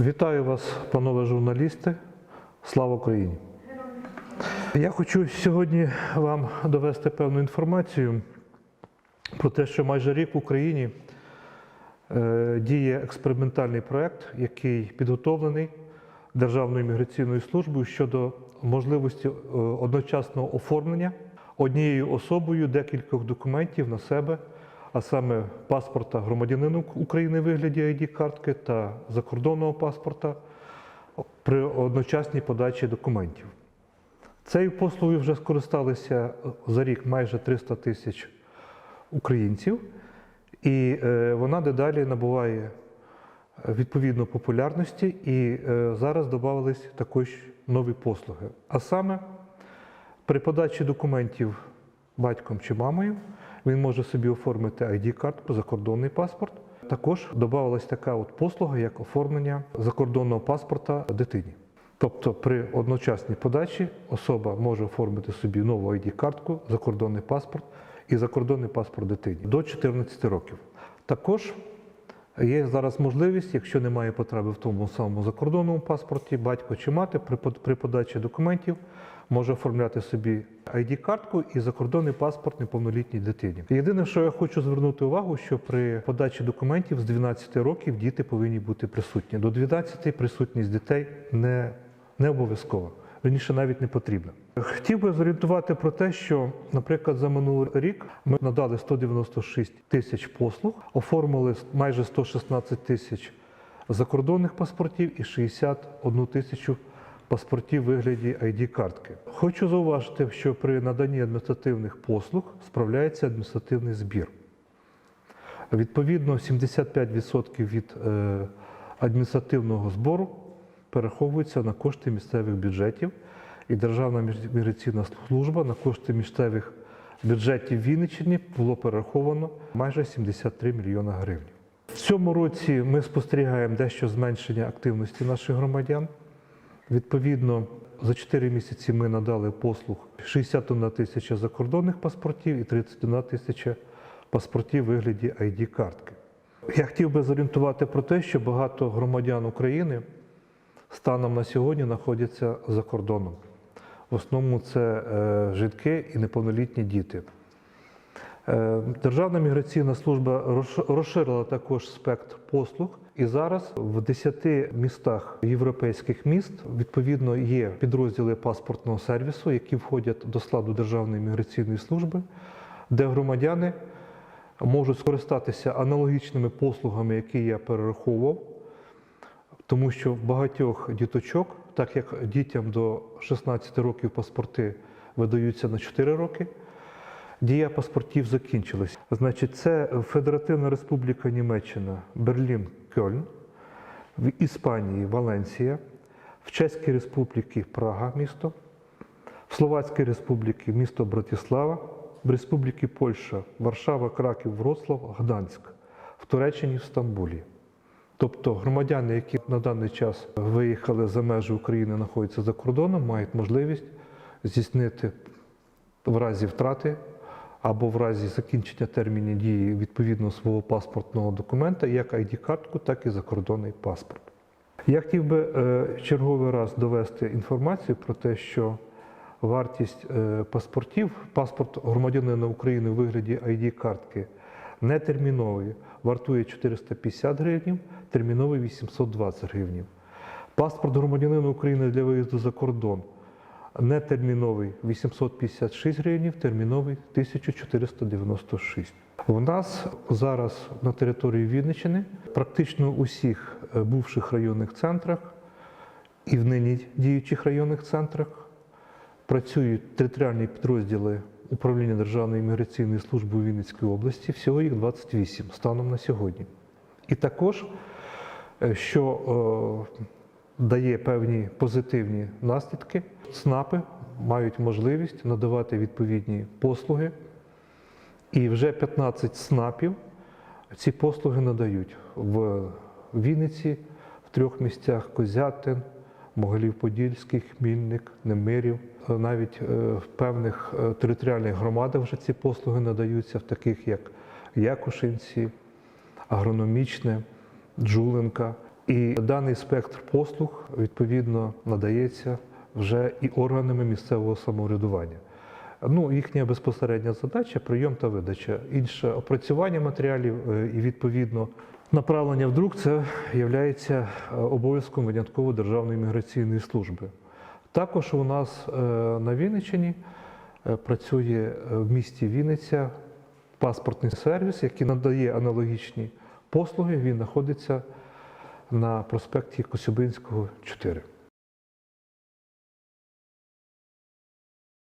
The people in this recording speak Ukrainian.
Вітаю вас, панове журналісти. Слава Україні! Я хочу сьогодні вам довести певну інформацію про те, що майже рік в Україні е, діє експериментальний проект, який підготовлений Державною міграційною службою щодо можливості е, одночасного оформлення однією особою декількох документів на себе, а саме паспорта громадянина України в вигляді ID-картки та закордонного паспорта при одночасній подачі документів. Цією послугою вже скористалися за рік майже 300 тисяч українців, і е, вона дедалі набуває е, відповідно популярності, і е, зараз додавались також нові послуги. А саме при подачі документів батьком чи мамою він може собі оформити ID-картку, закордонний паспорт. Також додавалась така от послуга, як оформлення закордонного паспорта дитині. Тобто при одночасній подачі особа може оформити собі нову ID-картку, закордонний паспорт і закордонний паспорт дитині до 14 років. Також є зараз можливість, якщо немає потреби в тому самому закордонному паспорті, батько чи мати при подачі документів може оформляти собі ID-картку і закордонний паспорт неповнолітній дитині. Єдине, що я хочу звернути увагу, що при подачі документів з 12 років діти повинні бути присутні. До 12 присутність дітей не, не обов'язкова. Верніше навіть не потрібна. Хотів би зорієнтувати про те, що, наприклад, за минулий рік ми надали 196 тисяч послуг, оформили майже 116 тисяч закордонних паспортів і 61 тисячу паспортів вигляді ID-картки. Хочу зауважити, що при наданні адміністративних послуг справляється адміністративний збір. Відповідно, 75% від е, адміністративного збору перераховується на кошти місцевих бюджетів, і Державна міграційна служба на кошти місцевих бюджетів Вінниччини було перераховано майже 73 мільйона гривень. В цьому році ми спостерігаємо дещо зменшення активності наших громадян. Відповідно, за 4 місяці ми надали послуг 61 тисяча закордонних паспортів і 31 тисяча паспортів в вигляді ID-картки. Я хотів би зорієнтувати про те, що багато громадян України станом на сьогодні знаходяться за кордоном. В основному це е, жінки і неповнолітні діти. Е, Державна міграційна служба розширила також спектр послуг, і зараз в 10 містах європейських міст відповідно є підрозділи паспортного сервісу, які входять до складу Державної міграційної служби, де громадяни можуть скористатися аналогічними послугами, які я перераховував, тому що в багатьох діточок, так як дітям до 16 років паспорти видаються на 4 роки, дія паспортів закінчилась. Значить, це Федеративна Республіка Німеччина, Берлін, Кьольн, в Іспанії Валенсія, в Чеській Республіці Прага місто, в Словацькій Республіці місто Братислава, в Республіці Польща, Варшава, Краків, Вроцлав, Гданськ, в Туреччині, в Стамбулі. Тобто громадяни, які на даний час виїхали за межі України, знаходяться за кордоном, мають можливість здійснити в разі втрати або в разі закінчення терміну дії відповідно свого паспортного документа, як ID-картку, так і закордонний паспорт. Я хотів би е, черговий раз довести інформацію про те, що вартість е, паспортів, паспорт громадянина України у вигляді ID-картки нетерміновий вартує 450 гривень, терміновий 820 гривень. Паспорт громадянина України для виїзду за кордон нетерміновий 856 гривень, терміновий 1496. У нас зараз на території Вінниччини практично у всіх е, бувших районних центрах і в нині діючих районних центрах працюють територіальні підрозділи управління Державної міграційної служби у Вінницькій області. Всього їх 28 станом на сьогодні. І також, е, що е, дає певні позитивні наслідки, ЦНАПи мають можливість надавати відповідні послуги. І вже 15 СНАПів ці послуги надають в Вінниці, в трьох місцях Козятин, Могилів-Подільський, Хмільник, Немирів. Навіть е, в певних е, територіальних громадах вже ці послуги надаються, в таких як Якушинці, Агрономічне, Джуленка. І даний спектр послуг відповідно надається вже і органами місцевого самоврядування. Ну, їхня безпосередня задача прийом та видача. Інше опрацювання матеріалів е, і відповідно направлення в друк це є обов'язком винятково Державної міграційної служби. Також у нас е, на Вінниччині е, працює е, в місті Вінниця паспортний сервіс, який надає аналогічні послуги. Він знаходиться на проспекті Косюбинського, 4.